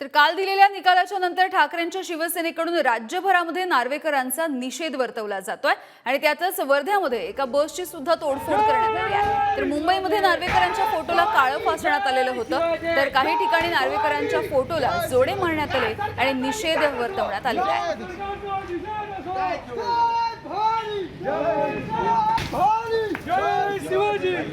तर काल दिलेल्या निकालाच्या नंतर ठाकरेंच्या शिवसेनेकडून राज्यभरामध्ये नार्वेकरांचा निषेध वर्तवला जातोय आणि त्यातच वर्ध्यामध्ये एका बसची सुद्धा तोडफोड करण्यात आली आहे. तर मुंबईमध्ये नार्वेकरांच्या फोटोला काळं फासण्यात आलेलं होतं. तर काही ठिकाणी नार्वेकरांच्या फोटोला जोडे मारण्यात आले आणि निषेध वर्तवण्यात आलेला आहे.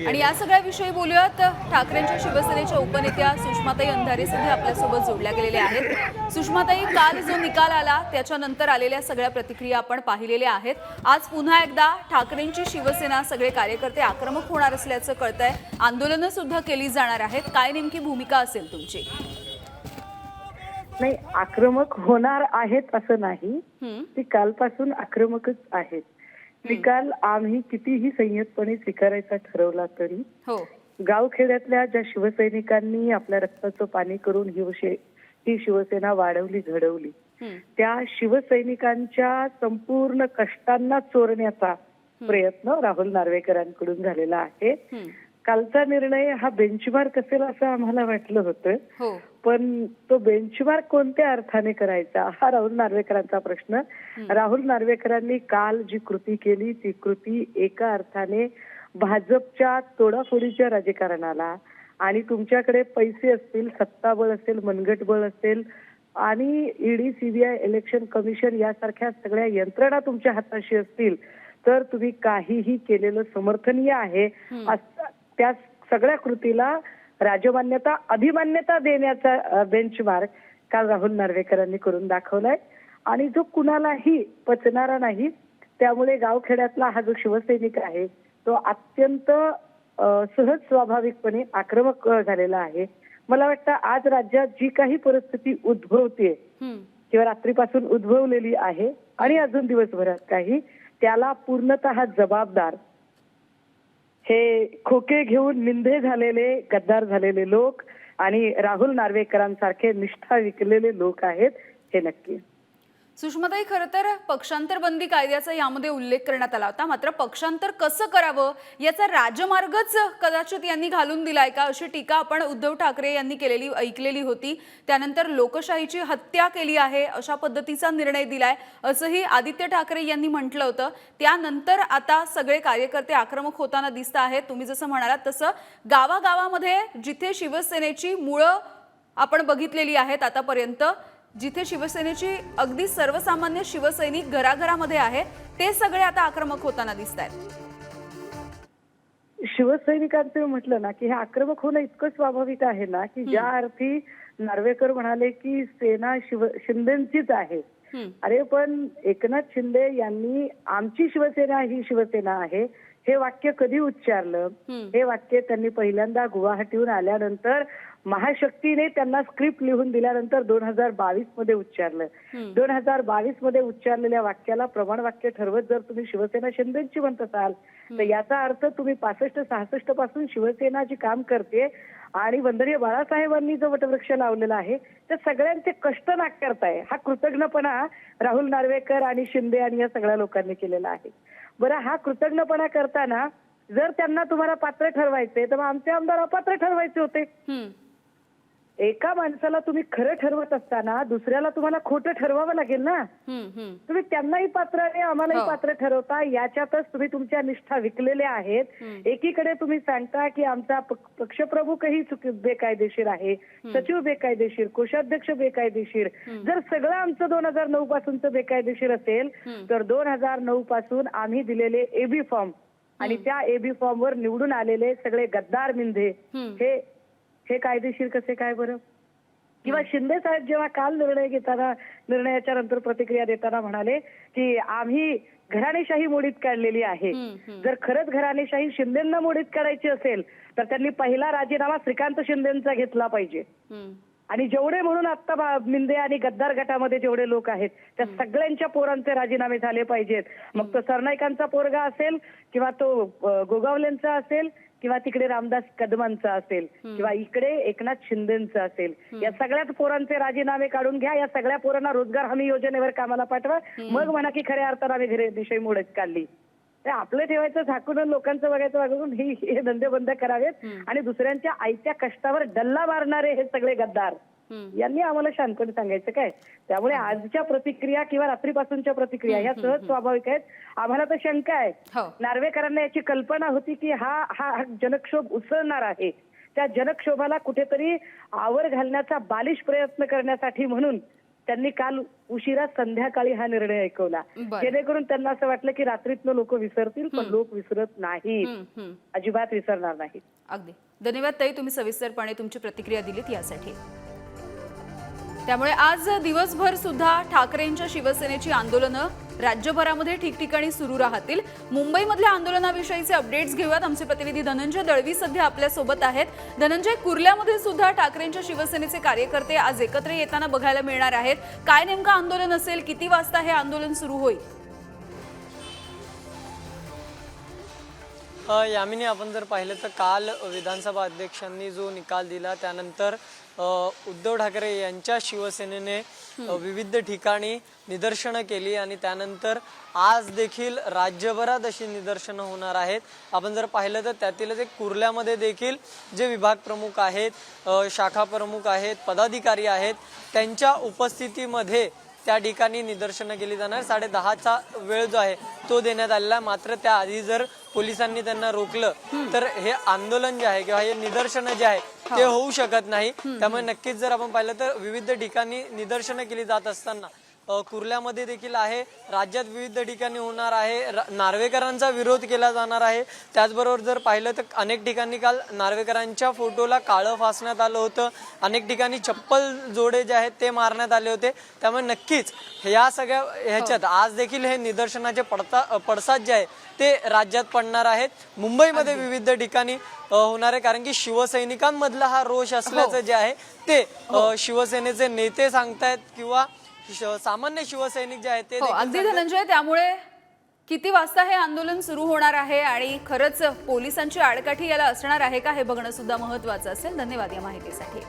आणि या सगळ्याविषयी बोलूयात. ठाकरेंच्या शिवसेनेच्या उपनेत्या सुषमाताई अंधारे सध्या आपल्यासोबत जोडल्या गेलेल्या आहेत. सुषमाताई काल जो निकाल आला त्याच्यानंतर आलेल्या सगळ्या प्रतिक्रिया आपण पाहिलेल्या आहेत. आज पुन्हा एकदा ठाकरेंची शिवसेना सगळे कार्यकर्ते आक्रमक होणार असल्याचं कळतंय. आंदोलनं सुद्धा केली जाणार आहेत. काय नेमकी भूमिका असेल तुमची? नाही आक्रमक होणार आहेत असं नाही. ती कालपासून आक्रमकच आहेत. निकाल आम्ही कितीही संयतपणे स्वीकारायचा ठरवला तरी हो. गावखेड्यातल्या ज्या शिवसैनिकांनी आपल्या रक्ताचं पाणी करून ही ही शिवसेना वाढवली घडवली त्या शिवसैनिकांच्या संपूर्ण कष्टांना चोरण्याचा प्रयत्न राहुल नार्वेकरांकडून झालेला आहे. कालचा निर्णय हा बेंचमार्क असेल असं आम्हाला वाटलं होतं. हो. पण तो बेंचमार्क कोणत्या अर्थाने करायचा हा राहुल नार्वेकरांचा प्रश्न. राहुल नार्वेकरांनी काल जी कृती केली ती कृती एका अर्थाने भाजपच्या तोडाफोडीच्या राजकारणाला आणि तुमच्याकडे पैसे असतील सत्ताबळ असेल मनगटबळ असेल आणि ईडी सीबीआय इलेक्शन कमिशन यासारख्या सगळ्या यंत्रणा तुमच्या हाताशी असतील तर तुम्ही काहीही केलेलं समर्थनीय आहे अस- त्या सगळ्या कृतीला राजमान्यता अधिमान्यता देण्याचा बेंचमार्क काल राहुल नार्वेकरांनी करून दाखवलाय. आणि जो कुणालाही पचणारा नाही त्यामुळे गावखेड्यातला हा जो शिवसैनिक आहे तो अत्यंत सहज स्वाभाविकपणे आक्रमक झालेला आहे. मला वाटतं आज राज्यात जी काही परिस्थिती उद्भवते किंवा रात्रीपासून उद्भवलेली आहे आणि अजून दिवसभरात काही त्याला पूर्णतः जबाबदार हे खोके घेऊन निंदे झालेले गद्दार झालेले लोक आणि राहुल नार्वेकरांसारखे निष्ठा विकलेले लोक आहेत हे नक्की. सुषमाताई खरं तर पक्षांतर बंदी कायद्याचा यामध्ये उल्लेख करण्यात आला होता. मात्र पक्षांतर कसं करावं याचा राजमार्गच कदाचित यांनी घालून दिलाय का अशी टीका आपण उद्धव ठाकरे यांनी केलेली ऐकलेली होती. त्यानंतर लोकशाहीची हत्या केली आहे अशा पद्धतीचा निर्णय दिलाय असंही आदित्य ठाकरे यांनी म्हटलं होतं. त्यानंतर आता सगळे कार्यकर्ते आक्रमक होताना दिसत आहेत. तुम्ही जसं म्हणालात तसं गावागावामध्ये जिथे शिवसेनेची मुळं आपण बघितलेली आहेत आतापर्यंत जिथे शिवसेनेची अगदी सर्वसामान्य शिवसैनिक घराघरामध्ये आहे ते सगळे आता आक्रमक होताना दिसत आहेत शिवसैनिकांचं म्हटलं ना की हे आक्रमक होणं इतकं स्वाभाविक आहे ना की ज्या अर्थी नार्वेकर म्हणाले की सेना शिव शिंदेचीच आहे. अरे पण एकनाथ शिंदे यांनी आमची शिवसेना ही शिवसेना आहे. हे वाक्य कधी उच्चारलं? हे वाक्य त्यांनी पहिल्यांदा गुवाहाटीहून आल्यानंतर महाशक्तीने त्यांना स्क्रिप्ट लिहून दिल्यानंतर दोन हजार बावीसमध्ये उच्चारलं. दोन हजार बावीसमध्ये उच्चारलेल्या वाक्याला प्रमाण वाक्य ठरवत जर तुम्ही शिवसेना शिंदेची म्हणत असाल तर याचा अर्थ तुम्ही पासष्ट सहासष्टपासून शिवसेना जी काम करते आणि वंदनीय बाळासाहेबांनी जो वटवृक्ष लावलेला आहे त्या सगळ्यांचे कष्ट नाकारताय हा कृतज्ञपणा राहुल नार्वेकर आणि शिंदे आणि या सगळ्या लोकांनी केलेला आहे. बरं हा कृतज्ञपणा करताना जर त्यांना तुम्हाला पात्र ठरवायचे तर मग आमचे आमदार अपात्र ठरवायचे होते. एका माणसाला तुम्ही खरं ठरवत असताना दुसऱ्याला तुम्हाला खोटं ठरवावं लागेल ना. तुम्ही त्यांनाही पात्र आणि आम्हालाही हो. पात्र ठरवता. याच्यातच तुम्ही तुमच्या निष्ठा विकलेल्या आहेत. एकीकडे तुम्ही सांगता की आमचा पक- पक्षप्रमुखही बेकायदेशीर आहे. सचिव बेकायदेशीर कोषाध्यक्ष बेकायदेशीर. जर सगळं आमचं दोन हजार नऊ पासूनच बेकायदेशीर असेल तर दोन हजार नऊ पासून आम्ही दिलेले एबी फॉर्म. आणि त्या एबी फॉर्म वर निवडून आलेले सगळे गद्दार मिंधे. हे हे कायदेशीर कसे काय बरं किंवा शिंदे साहेब जेव्हा काल निर्णय घेताना निर्णयाच्या नंतर प्रतिक्रिया देताना म्हणाले की आम्ही घराणेशाही मोडीत काढलेली आहे. जर खरंच घराणेशाही शिंदेना मोडीत काढायची असेल तर त्यांनी पहिला राजीनामा श्रीकांत शिंदेचा घेतला पाहिजे. आणि जेवढे म्हणून आता मिंदे आणि गद्दार गटामध्ये जेवढे लोक आहेत त्या सगळ्यांच्या पोरांचे राजीनामे झाले पाहिजेत. मग तो सरनाईकांचा पोरगा असेल किंवा तो गोगावलेंचा असेल किंवा तिकडे रामदास कदमांचा असेल किंवा इकडे एकनाथ शिंदेचा असेल या सगळ्याच पोरांचे राजीनामे काढून घ्या या सगळ्या पोरांना रोजगार हमी योजनेवर कामाला पाठवा. मग म्हणा की खऱ्या अर्थानं आम्ही घरी दिशा मोडत काढली ते आपलं ठेवायचं झाकून लोकांचं बघायचं वागून हे हे धंदे बंद करावेत. आणि दुसऱ्यांच्या आईच्या कष्टावर डल्ला मारणारे हे सगळे गद्दार. यांनी आम्हाला शांतपणे सांगायचं काय? त्यामुळे आजच्या प्रतिक्रिया किंवा रात्रीपासूनच्या प्रतिक्रिया ह्या सहज स्वाभाविक आहेत. आम्हाला तर शंका आहे. हो. नार्वेकरांना याची कल्पना होती की हा हा हा जनक्षोभ उसळणार आहे. त्या जनक्षोभाला कुठेतरी आवर घालण्याचा बालिश प्रयत्न करण्यासाठी म्हणून त्यांनी काल उशिरा संध्याकाळी हा निर्णय ऐकवला. जेणेकरून त्यांना असं वाटलं की रात्रीतनं लोक विसरतील पण लोक विसरत नाहीत. अजिबात विसरणार नाहीत. अगदी. धन्यवाद ताई तुम्ही सविस्तरपणे तुमची प्रतिक्रिया दिलीत यासाठी. त्यामुळे आज दिवसभर सुद्धा ठाकरेंच्या शिवसेनेची आंदोलनं राज्यभरामध्ये ठिकठिकाणी सुरू राहतील. मुंबईमधल्या आंदोलनाविषयीचे अपडेट्स घेऊयात. आमचे प्रतिनिधी धनंजय दळवी सध्या आपल्यासोबत आहेत. धनंजय कुर्ल्यामध्ये सुद्धा ठाकरेंच्या शिवसेनेचे कार्यकर्ते आज एकत्र येताना बघायला मिळणार आहेत. काय नेमकं आंदोलन असेल? किती वाजता हे आंदोलन सुरू होईल? यामिनी आपण जर पाहिलं तर काल विधानसभा अध्यक्षांनी जो निकाल दिला त्यानंतर उद्धव ठाकरे यांच्या शिवसेनेने विविध ठिकाणी निदर्शनं केली आणि त्यानंतर आज देखील राज्यभरात अशी निदर्शनं होणार आहेत. आपण जर पाहिलं तर त्यातीलच एक कुर्ल्यामध्ये देखील जे विभाग प्रमुख आहेत शाखा प्रमुख आहेत पदाधिकारी आहेत त्यांच्या उपस्थितीमध्ये त्या ठिकाणी निदर्शनं केली जाणार. साडे दहाचा वेळ जो आहे तो देण्यात आलेला आहे. मात्र त्याआधी जर पोलिसांनी त्यांना रोखलं तर हे आंदोलन जे आहे किंवा हे निदर्शनं जे आहे ते होऊ शकत नाही. त्यामुळे नक्कीच जर आपण पाहिलं तर विविध ठिकाणी निदर्शनं केली जात असताना कुर्ल्यामध्ये देखील आहे. राज्यात विविध ठिकाणी होणार आहे. नार्वेकरांचा विरोध केला जाणार आहे. त्याचबरोबर जर पाहिलं तर अनेक ठिकाणी काल नार्वेकरांच्या फोटोला काळं फासण्यात आलं होतं. अनेक ठिकाणी चप्पल जोडे जे आहेत ते मारण्यात आले होते. त्यामुळे नक्कीच ह्या सगळ्या ह्याच्यात आज देखील हे निदर्शनाचे पडता पडसाद जे आहे ते राज्यात पडणार आहेत. मुंबईमध्ये विविध ठिकाणी होणार आहे. कारण की शिवसैनिकांमधला हा रोष असल्याचं जे आहे ते शिवसेनेचे नेते सांगतायत किंवा श- सामान्य शिवसैनिक जे आहेत ते हो देखील अगदी धनंजय त्यामुळे किती वाजता हे आंदोलन सुरू होणार आहे आणि खरंच पोलिसांची आडकाठी याला असणार आहे का हे बघणं सुद्धा महत्वाचं असेल. धन्यवाद या माहितीसाठी.